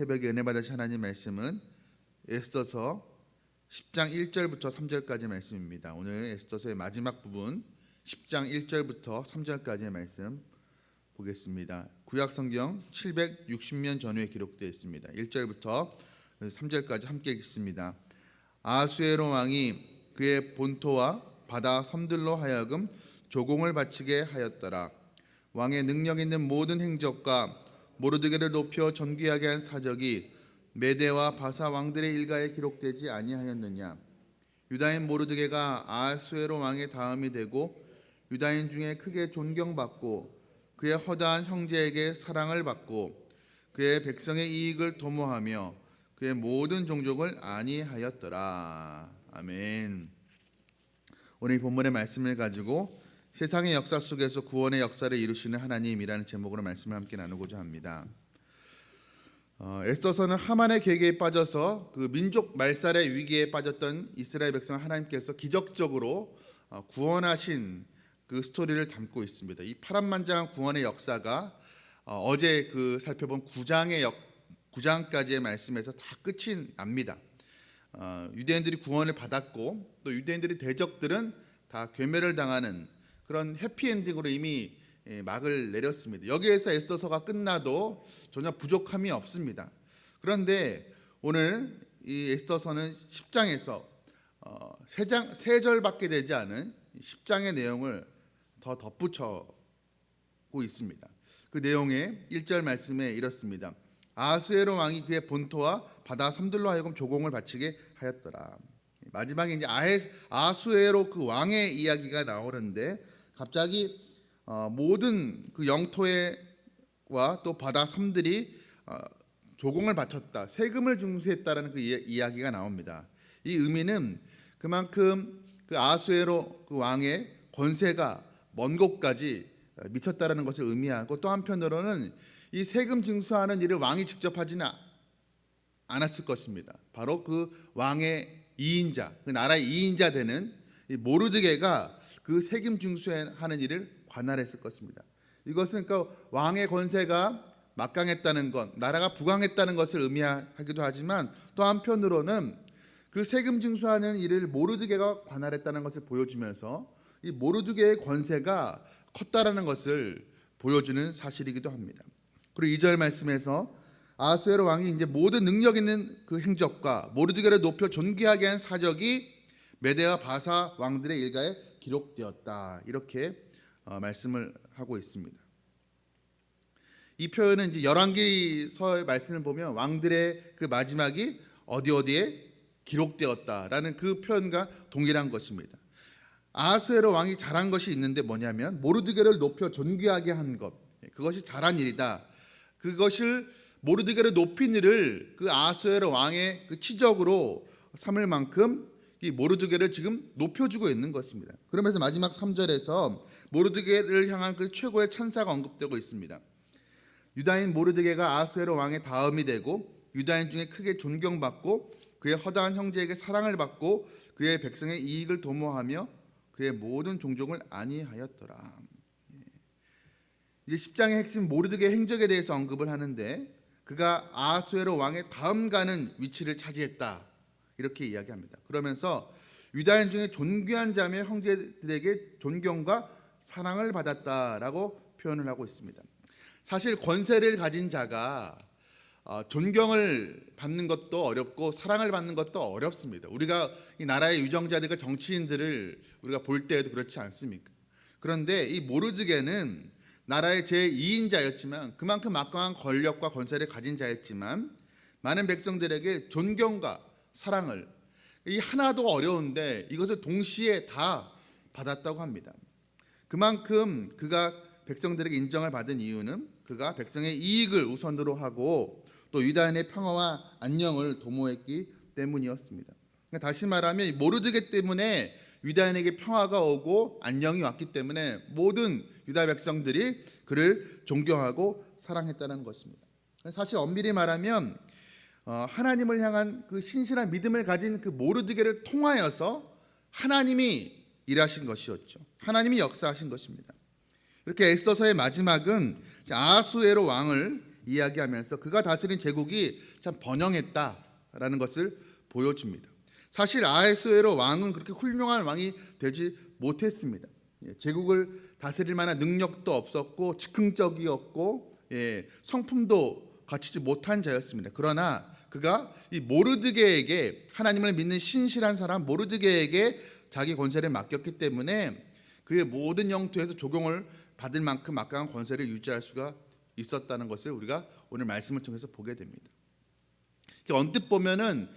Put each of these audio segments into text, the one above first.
새벽에 은혜 받으신 하나님 말씀은 에스더서 10장 1절부터 3절까지 말씀입니다. 오늘 에스더서의 마지막 부분 10장 1절부터 3절까지의 말씀 보겠습니다. 구약 성경 760년 전후에 기록되어 있습니다. 1절부터 3절까지 함께 읽습니다. 아수에로 왕이 그의 본토와 바다 섬들로 하여금 조공을 바치게 하였더라. 왕의 능력 있는 모든 행적과 모르드게를 높여 존귀하게 한 사적이 메대와 바사 왕들의 일가에 기록되지 아니하였느냐? 유다인 모르드게가 아수에로 왕의 다음이 되고 유다인 중에 크게 존경받고 그의 허다한 형제에게 사랑을 받고 그의 백성의 이익을 도모하며 그의 모든 종족을 아니하였더라. 아멘. 오늘 이 본문의 말씀을 가지고 세상의 역사 속에서 구원의 역사를 이루시는 하나님이라는 제목으로 말씀을 함께 나누고자 합니다. 어, 에스더서는 하만의 계계에 빠져서 그 민족 말살의 위기에 빠졌던 이스라엘 백성 하나님께서 기적적으로 어, 구원하신 그 스토리를 담고 있습니다. 이 파란만장한 구원의 역사가 어, 어제 그 살펴본 9장의 역 9장까지의 말씀에서 다 끝이 납니다. 어, 유대인들이 구원을 받았고 또 유대인들이 대적들은 다 괴멸을 당하는 그런 해피엔딩으로 이미 예, 막을 내렸습니다. 여기에서 에스더서가 끝나도 전혀 부족함이 없습니다. 그런데 오늘 이 에스더서는 10장에서 어, 세장 세 절밖에 되지 않은 10장의 내용을 더 덧붙여고 있습니다. 그 내용의 1절 말씀에 이렇습니다. 아수에로 왕이 그의 본토와 바다 섬들로 하여금 조공을 바치게 하였더라. 마지막에 이제 아수에로 그 왕의 이야기가 나오는데 갑자기 어, 모든 그 영토에와 또 바다 섬들이 어, 조공을 바쳤다, 세금을 징수했다라는 그 이야, 기가 나옵니다. 이 의미는 그만큼 그 아수에로 그 왕의 권세가 먼 곳까지 미쳤다라는 것을 의미하고 또 한편으로는 이 세금 징수하는 일을 왕이 직접 하지는 않았을 것입니다. 바로 그 왕의 이인자, 그 나라의 이인자 되는 이 모르드게가 그 세금 징수하는 일을 관할했을 것입니다. 이것은 그러니까 왕의 권세가 막강했다는 것, 나라가 부강했다는 것을 의미하기도 하지만 또 한편으로는 그 세금 징수하는 일을 모르드게가 관할했다는 것을 보여주면서 이 모르드게의 권세가 컸다라는 것을 보여주는 사실이기도 합니다. 그리고 2절 말씀에서 아수에로 왕이 이제 모든 능력 있는 그 행적과 모르드게를 높여 존귀하게 한 사적이 메데와 바사 왕들의 일가에 기록되었다. 이렇게 어, 말씀을 하고 있습니다. 이 표현은 열왕기서의 말씀을 보면 왕들의 그 마지막이 어디 어디에 기록되었다라는 그 표현과 동일한 것입니다. 아하수에로 왕이 잘한 것이 있는데 뭐냐면 모르드게를 높여 존귀하게 한 것. 그것이 잘한 일이다. 그것을 모르드게를 높인 일을 그 아하수에로 왕의 그 치적으로 삼을 만큼 이 모르드게를 지금 높여주고 있는 것입니다. 그러면서 마지막 3절에서 모르드게를 향한 그 최고의 찬사가 언급되고 있습니다. 유다인 모르드게가 아스에로 왕의 다음이 되고 유다인 중에 크게 존경받고 그의 허다한 형제에게 사랑을 받고 그의 백성의 이익을 도모하며 그의 모든 종족을 안위하였더라. 예. 이제 10장의 핵심 모르드게 행적에 대해서 언급을 하는데 그가 아수에로 왕의 다음 가는 위치를 차지했다. 이렇게 이야기합니다. 그러면서 유다인 중에 존귀한 자매 형제들에게 존경과 사랑을 받았다라고 표현을 하고 있습니다. 사실 권세를 가진 자가 어, 존경을 받는 것도 어렵고 사랑을 받는 것도 어렵습니다. 우리가 이 나라의 유정자들과 정치인들을 우리가 볼 때에도 그렇지 않습니까? 그런데 이 모르드게는 나라의 제2인자였지만 그만큼 막강한 권력과 권세를 가진 자였지만 많은 백성들에게 존경과 사랑을 이 하나도 어려운데 이것을 동시에 다 받았다고 합니다. 그만큼 그가 백성들에게 인정을 받은 이유는 그가 백성의 이익을 우선으로 하고 또 유다인의 평화와 안녕을 도모했기 때문이었습니다. 그러니까 다시 말하면 모르드게 때문에 유다인에게 평화가 오고 안녕이 왔기 때문에 모든 유다 백성들이 그를 존경하고 사랑했다는 것입니다. 사실 엄밀히 말하면 어, 하나님을 향한 그 신실한 믿음을 가진 그 모르드게를 통하여서 하나님이 일하신 것이었죠. 하나님이 역사하신 것입니다. 이렇게 엑서서의 마지막은 아수에로 왕을 이야기하면서 그가 다스린 제국이 참 번영했다라는 것을 보여줍니다. 사실 아하스웨로 왕은 그렇게 훌륭한 왕이 되지 못했습니다. 예, 제국을 다스릴 만한 능력도 없었고 즉흥적이었고 예, 성품도 갖추지 못한 자였습니다. 그러나 그가 이 모르드게에게 하나님을 믿는 신실한 사람 모르드게에게 자기 권세를 맡겼기 때문에 그의 모든 영토에서 조공을 받을 만큼 막강한 권세를 유지할 수가 있었다는 것을 우리가 오늘 말씀을 통해서 보게 됩니다. 언뜻 보면은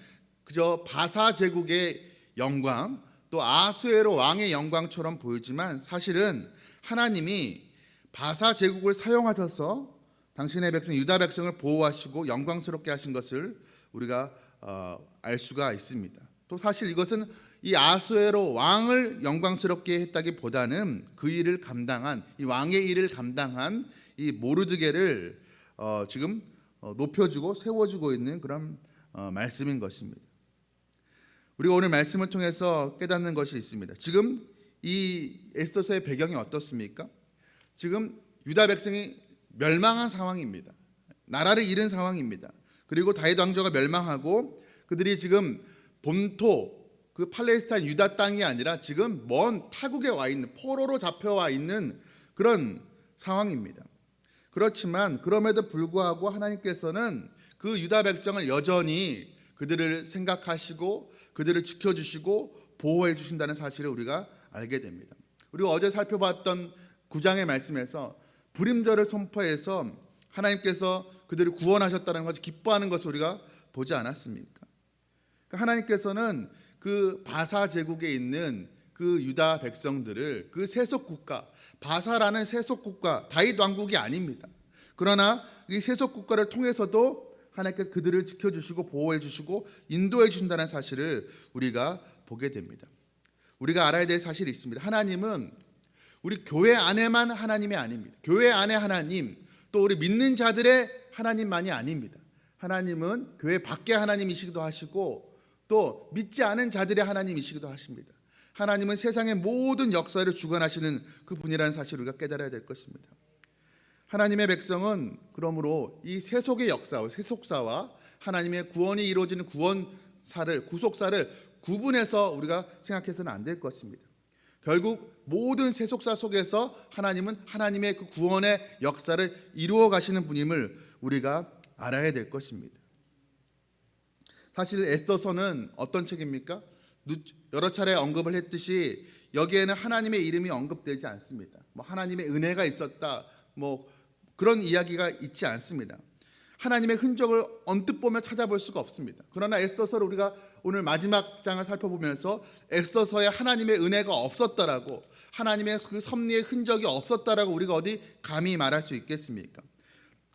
그저 바사 제국의 영광 또 아수에로 왕의 영광처럼 보이지만 사실은 하나님이 바사 제국을 사용하셔서 당신의 백성 유다 백성을 보호하시고 영광스럽게 하신 것을 우리가 어, 알 수가 있습니다. 또 사실 이것은 이 아수에로 왕을 영광스럽게 했다기보다는 그 일을 감당한 이 왕의 일을 감당한 이 모르드게를 어, 지금 어, 높여주고 세워주고 있는 그런 어, 말씀인 것입니다. 우리가 오늘 말씀을 통해서 깨닫는 것이 있습니다. 지금 이 에스더서의 배경이 어떻습니까? 지금 유다 백성이 멸망한 상황입니다. 나라를 잃은 상황입니다. 그리고 다윗 왕조가 멸망하고 그들이 지금 본토 그 팔레스타인 유다 땅이 아니라 지금 먼 타국에 와 있는 포로로 잡혀와 있는 그런 상황입니다. 그렇지만 그럼에도 불구하고 하나님께서는 그 유다 백성을 여전히 그들을 생각하시고 그들을 지켜주시고 보호해 주신다는 사실을 우리가 알게 됩니다. 우리가 어제 살펴봤던 구장의 말씀에서 불임절을 선포해서 하나님께서 그들을 구원하셨다는 것을 기뻐하는 것을 우리가 보지 않았습니까? 그러니까 하나님께서는 그 바사 제국에 있는 그 유다 백성들을 그 세속 국가 바사라는 세속 국가 다윗 왕국이 아닙니다. 그러나 이 세속 국가를 통해서도 하나님께서 그들을 지켜 주시고 보호해 주시고 인도해 주신다는 사실을 우리가 보게 됩니다. 우리가 알아야 될 사실이 있습니다. 하나님은 우리 교회 안에만 하나님이 아닙니다. 교회 안에 하나님, 또 우리 믿는 자들의 하나님만이 아닙니다. 하나님은 교회 밖에 하나님이시기도 하시고 또 믿지 않은 자들의 하나님이시기도 하십니다. 하나님은 세상의 모든 역사를 주관하시는 그 분이라는 사실을 우리가 깨달아야 될 것입니다. 하나님의 백성은 그러므로 이 세속의 역사와 세속사와 하나님의 구원이 이루어지는 구원사를 구속사를 구분해서 우리가 생각해서는 안 될 것입니다. 결국 모든 세속사 속에서 하나님은 하나님의 그 구원의 역사를 이루어 가시는 분임을 우리가 알아야 될 것입니다. 사실 에스더서는 어떤 책입니까? 여러 차례 언급을 했듯이 여기에는 하나님의 이름이 언급되지 않습니다. 뭐 하나님의 은혜가 있었다, 뭐 그런 이야기가 있지 않습니다. 하나님의 흔적을 언뜻 보면 찾아볼 수가 없습니다. 그러나 에스더서를 우리가 오늘 마지막 장을 살펴보면서 에스더서에 하나님의 은혜가 없었다라고 하나님의 그 섭리의 흔적이 없었다라고 우리가 어디 감히 말할 수 있겠습니까?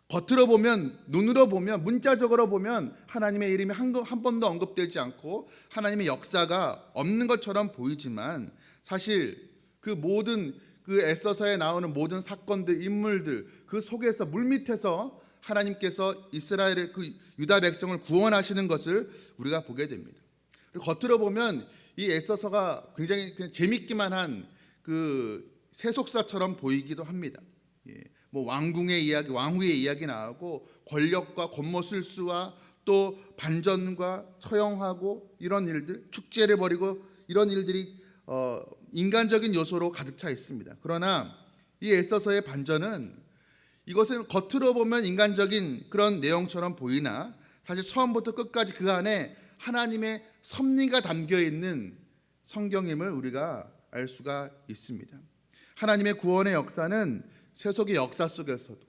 겉으로 보면 눈으로 보면 문자적으로 보면 하나님의 이름이 한, 한 번도 언급되지 않고 하나님의 역사가 없는 것처럼 보이지만 사실 그 모든 그 에스더서에 나오는 모든 사건들 인물들 그 속에서 물밑에서 하나님께서 이스라엘의 그 유다 백성을 구원하시는 것을 우리가 보게 됩니다. 겉으로 보면 이 에스더서가 굉장히 재밌기만 한 그 세속사처럼 보이기도 합니다. 예. 뭐 왕궁의 이야기, 왕후의 이야기 나오고 권력과 권모술수와 또 반전과 처형하고 이런 일들, 축제를 벌이고 이런 일들이 어, 인간적인 요소로 가득 차 있습니다. 그러나 이 에스더서의 반전은 이것은 겉으로 보면 인간적인 그런 내용처럼 보이나 사실 처음부터 끝까지 그 안에 하나님의 섭리가 담겨 있는 성경임을 우리가 알 수가 있습니다. 하나님의 구원의 역사는 세속의 역사 속에서도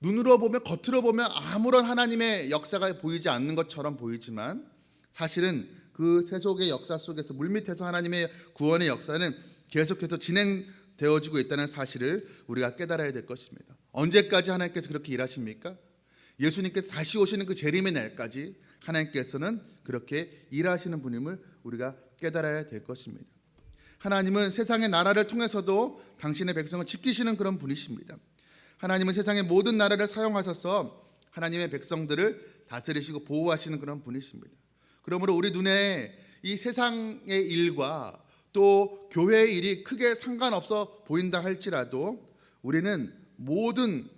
눈으로 보면 겉으로 보면 아무런 하나님의 역사가 보이지 않는 것처럼 보이지만 사실은 그 세속의 역사 속에서 물밑에서 하나님의 구원의 역사는 계속해서 진행되어지고 있다는 사실을 우리가 깨달아야 될 것입니다. 언제까지 하나님께서 그렇게 일하십니까? 예수님께서 다시 오시는 그 재림의 날까지 하나님께서는 그렇게 일하시는 분임을 우리가 깨달아야 될 것입니다. 하나님은 세상의 나라를 통해서도 당신의 백성을 지키시는 그런 분이십니다. 하나님은 세상의 모든 나라를 사용하셔서 하나님의 백성들을 다스리시고 보호하시는 그런 분이십니다. 그러므로 우리 눈에 이 세상의 일과 또 교회의 일이 크게 상관없어 보인다 할지라도 우리는 모든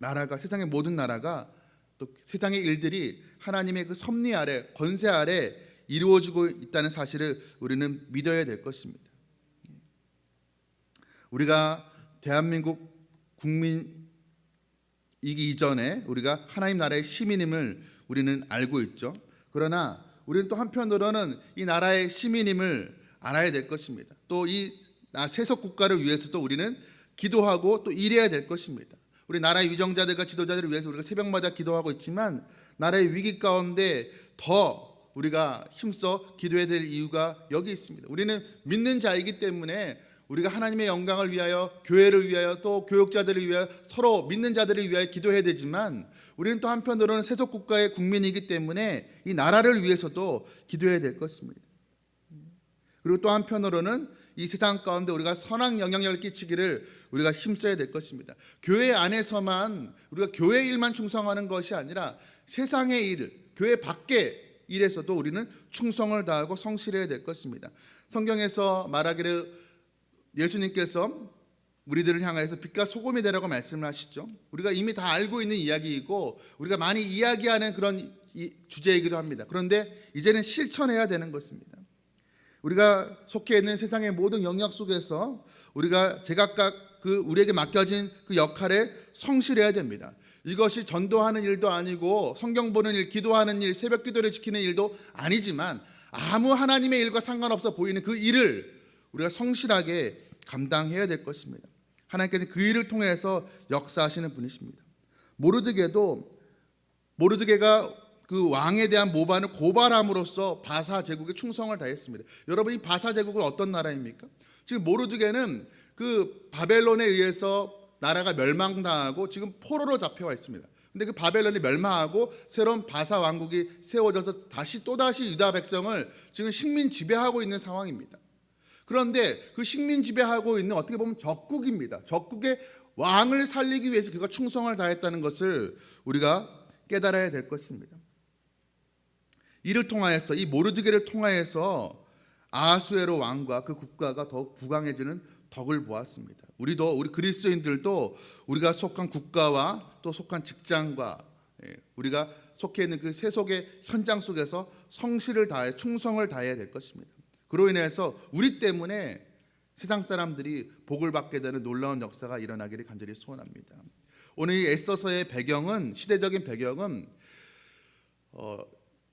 나라가 세상의 모든 나라가 또 세상의 일들이 하나님의 그 섭리 아래 권세 아래 이루어지고 있다는 사실을 우리는 믿어야 될 것입니다. 우리가 대한민국 국민이기 이전에 우리가 하나님 나라의 시민임을 우리는 알고 있죠. 그러나 우리는 또 한편으로는 이 나라의 시민임을 알아야 될 것입니다. 또 이 세속 국가를 위해서도 우리는 기도하고 또 일해야 될 것입니다. 우리 나라의 위정자들과 지도자들을 위해서 우리가 새벽마다 기도하고 있지만 나라의 위기 가운데 더 우리가 힘써 기도해야 될 이유가 여기 있습니다. 우리는 믿는 자이기 때문에 우리가 하나님의 영광을 위하여 교회를 위하여 또 교육자들을 위하여 서로 믿는 자들을 위하여 기도해야 되지만 우리는 또 한편으로는 세속 국가의 국민이기 때문에 이 나라를 위해서도 기도해야 될 것입니다. 그리고 또 한편으로는 이 세상 가운데 우리가 선한 영향력을 끼치기를 우리가 힘써야 될 것입니다. 교회 안에서만 우리가 교회 일만 충성하는 것이 아니라 세상의 일, 교회 밖의 일에서도 우리는 충성을 다하고 성실해야 될 것입니다. 성경에서 말하기를 예수님께서 우리들을 향하여서 빛과 소금이 되라고 말씀을 하시죠. 우리가 이미 다 알고 있는 이야기이고 우리가 많이 이야기하는 그런 주제이기도 합니다. 그런데 이제는 실천해야 되는 것입니다. 우리가 속해 있는 세상의 모든 영역 속에서 우리가 제각각 그 우리에게 맡겨진 그 역할에 성실해야 됩니다. 이것이 전도하는 일도 아니고 성경 보는 일, 기도하는 일, 새벽 기도를 지키는 일도 아니지만 아무 하나님의 일과 상관없어 보이는 그 일을 우리가 성실하게 감당해야 될 것입니다. 하나님께서 그 일을 통해서 역사하시는 분이십니다. 모르드게도 모르드게가 그 왕에 대한 모반을 고발함으로써 바사 제국에 충성을 다했습니다. 여러분 이 바사 제국은 어떤 나라입니까? 지금 모르드게는 그 바벨론에 의해서 나라가 멸망당하고 지금 포로로 잡혀와 있습니다. 근데 그 바벨론이 멸망하고 새로운 바사 왕국이 세워져서 다시 또다시 유다 백성을 지금 식민 지배하고 있는 상황입니다. 그런데 그 식민 지배하고 있는 어떻게 보면 적국입니다. 적국의 왕을 살리기 위해서 그가 충성을 다했다는 것을 우리가 깨달아야 될 것입니다. 이를 통하여서 이 모르드게를 통하여서 아하수에로 왕과 그 국가가 더욱 부강해지는 덕을 보았습니다. 우리도 우리 그리스도인들도 우리가 속한 국가와 또 속한 직장과 예, 우리가 속해 있는 그 세속의 현장 속에서 성실을 다해 충성을 다해야 될 것입니다. 그로 인해서 우리 때문에 세상 사람들이 복을 받게 되는 놀라운 역사가 일어나기를 간절히 소원합니다. 오늘 이 에스더서의 배경은 시대적인 배경은 어,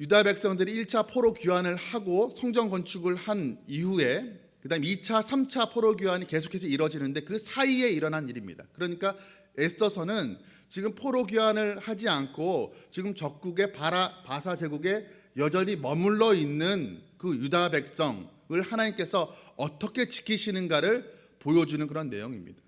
유다 백성들이 1차 포로 귀환을 하고 성전 건축을 한 이후에 그다음 2차, 3차 포로 귀환이 계속해서 이루어지는데 그 사이에 일어난 일입니다. 그러니까 에스더서는 지금 포로 귀환을 하지 않고 지금 적국의 바라 바사 제국에 여전히 머물러 있는 그 유다 백성을 하나님께서 어떻게 지키시는가를 보여주는 그런 내용입니다.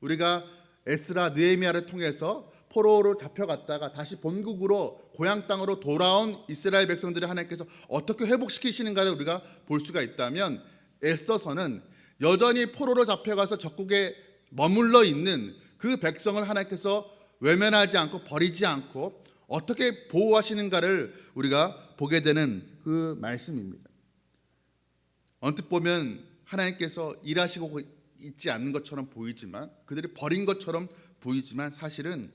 우리가 에스라 느헤미야를 통해서 포로로 잡혀갔다가 다시 본국으로 고향 땅으로 돌아온 이스라엘 백성들을 하나님께서 어떻게 회복시키시는가를 우리가 볼 수가 있다면 애써서는 여전히 포로로 잡혀가서 적국에 머물러 있는 그 백성을 하나님께서 외면하지 않고 버리지 않고 어떻게 보호하시는가를 우리가 보게 되는 그 말씀입니다. 언뜻 보면 하나님께서 일하시고 있지 않는 것처럼 보이지만 그들이 버린 것처럼 보이지만 사실은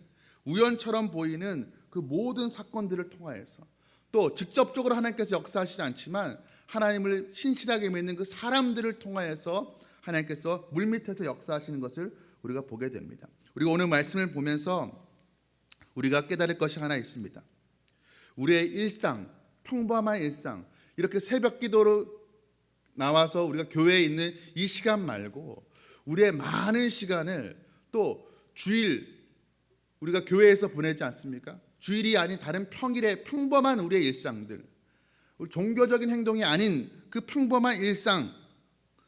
우연처럼 보이는 그 모든 사건들을 통하여서 또 직접적으로 하나님께서 역사하시지 않지만 하나님을 신실하게 믿는 그 사람들을 통하여서 하나님께서 물밑에서 역사하시는 것을 우리가 보게 됩니다. 우리가 오늘 말씀을 보면서 우리가 깨달을 것이 하나 있습니다. 우리의 일상, 평범한 일상, 이렇게 새벽 기도로 나와서 우리가 교회에 있는 이 시간 말고 우리의 많은 시간을 또 주일 우리가 교회에서 보내지 않습니까? 주일이 아닌 다른 평일의 평범한 우리의 일상들, 우리 종교적인 행동이 아닌 그 평범한 일상,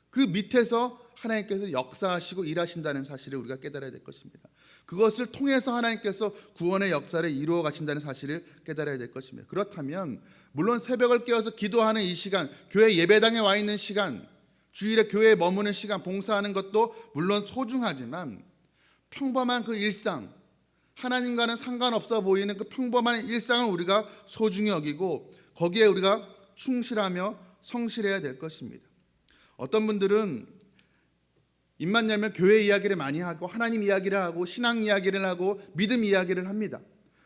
그 밑에서 하나님께서 역사하시고 일하신다는 사실을 우리가 깨달아야 될 것입니다. 그것을 통해서 하나님께서 구원의 역사를 이루어 가신다는 사실을 깨달아야 될 것입니다. 그렇다면 물론 새벽을 깨어서 기도하는 이 시간, 교회 예배당에 와 있는 시간, 주일에 교회에 머무는 시간, 봉사하는 것도 물론 소중하지만 평범한 그 일상, 하나님과는 상관없어 보이는 그 평범한 일상을 우리가 소중히 여기고 거기에 우리가 충실하며 성실해야 될 것입니다. 어떤 분들은 입만 열면 교회 이야기를 많이 하고 하나님 이야기를 하고 신앙 이야기를 하고 믿음 이야기를 합니다.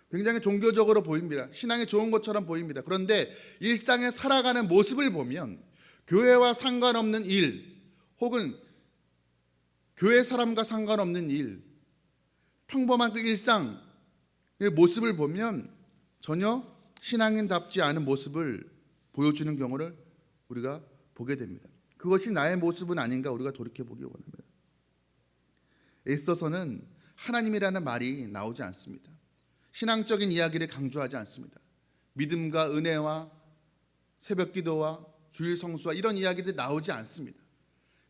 굉장히 종교적으로 보입니다. 신앙이 좋은 것처럼 보입니다. 그런데 일상에 살아가는 모습을 보면 교회와 상관없는 일 혹은 교회 사람과 상관없는 일 평범한 그 일상의 모습을 보면 전혀 신앙인답지 않은 모습을 보여주는 경우를 우리가 보게 됩니다. 그것이 나의 모습은 아닌가 우리가 돌이켜 보기 원합니다. 애써서는 하나님이라는 말이 나오지 않습니다. 신앙적인 이야기를 강조하지 않습니다. 믿음과 은혜와 새벽 기도와 주일 성수와 이런 이야기들이 나오지 않습니다.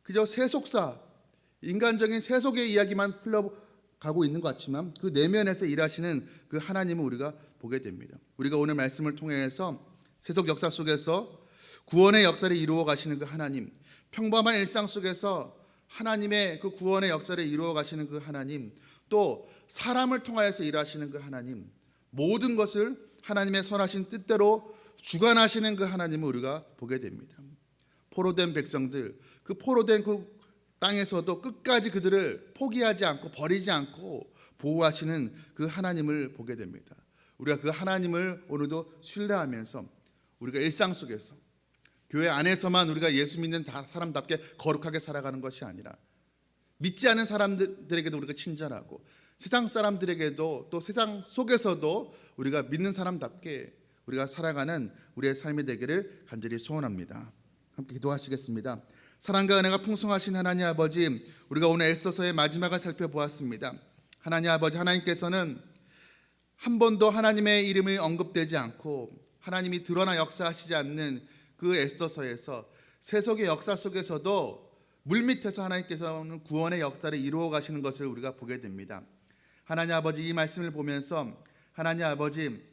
그저 세속사, 인간적인 세속의 이야기만 흘러 가고 있는 것 같지만 그 내면에서 일하시는 그 하나님을 우리가 보게 됩니다. 우리가 오늘 말씀을 통해서 세속 역사 속에서 구원의 역사를 이루어 가시는 그 하나님, 평범한 일상 속에서 하나님의 그 구원의 역사를 이루어 가시는 그 하나님, 또 사람을 통하여서 일하시는 그 하나님, 모든 것을 하나님의 선하신 뜻대로 주관하시는 그 하나님을 우리가 보게 됩니다. 포로된 백성들, 그 포로된 그 땅에서도 끝까지 그들을 포기하지 않고 버리지 않고 보호하시는 그 하나님을 보게 됩니다. 우리가 그 하나님을 오늘도 신뢰하면서 우리가 일상 속에서 교회 안에서만 우리가 예수 믿는 다- 사람답게 거룩하게 살아가는 것이 아니라 믿지 않은 사람들에게도 우리가 친절하고 세상 사람들에게도 또 세상 속에서도 우리가 믿는 사람답게 우리가 살아가는 우리의 삶이 되기를 간절히 소원합니다. 함께 기도하시겠습니다. 사랑과 은혜가 풍성하신 하나님 아버지, 우리가 오늘 애써서의 마지막을 살펴보았습니다. 하나님 아버지, 하나님께서는 한 번도 하나님의 이름이 언급되지 않고 하나님이 드러나 역사하시지 않는 그 애써서에서 세속의 역사 속에서도 물밑에서 하나님께서는 구원의 역사를 이루어 가시는 것을 우리가 보게 됩니다. 하나님 아버지 이 말씀을 보면서 하나님 아버지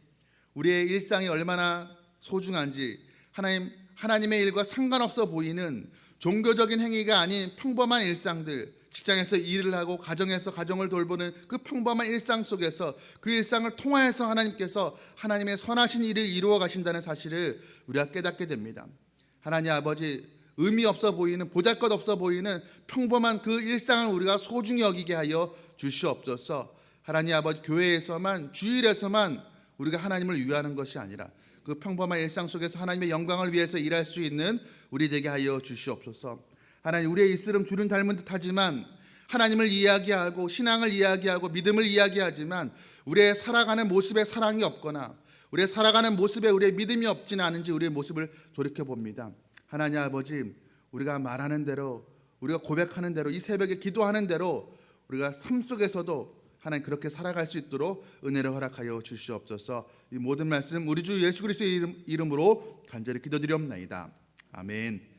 우리의 일상이 얼마나 소중한지 하나님 하나님의 일과 상관없어 보이는 종교적인 행위가 아닌 평범한 일상들 직장에서 일을 하고 가정에서 가정을 돌보는 그 평범한 일상 속에서 그 일상을 통하여서 하나님께서 하나님의 선하신 일을 이루어 가신다는 사실을 우리가 깨닫게 됩니다. 하나님 아버지 의미 없어 보이는 보잘것 없어 보이는 평범한 그 일상을 우리가 소중히 여기게 하여 주시옵소서. 하나님 아버지 교회에서만 주일에서만 우리가 하나님을 위하는 것이 아니라 그 평범한 일상 속에서 하나님의 영광을 위해서 일할 수 있는 우리 되게 하여 주시옵소서. 하나님 우리의 이스름 주는 닮은 듯하지만 하나님을 이야기하고 신앙을 이야기하고 믿음을 이야기하지만 우리의 살아가는 모습에 사랑이 없거나 우리의 살아가는 모습에 우리의 믿음이 없지는 않은지 우리의 모습을 돌이켜 봅니다. 하나님 아버지 우리가 말하는 대로 우리가 고백하는 대로 이 새벽에 기도하는 대로 우리가 삶 속에서도 하나님 그렇게 살아갈 수 있도록 은혜를 허락하여 주시옵소서. 이 모든 말씀 우리 주 예수 그리스도의 이름- 이름으로 간절히 기도드리옵나이다. 아멘.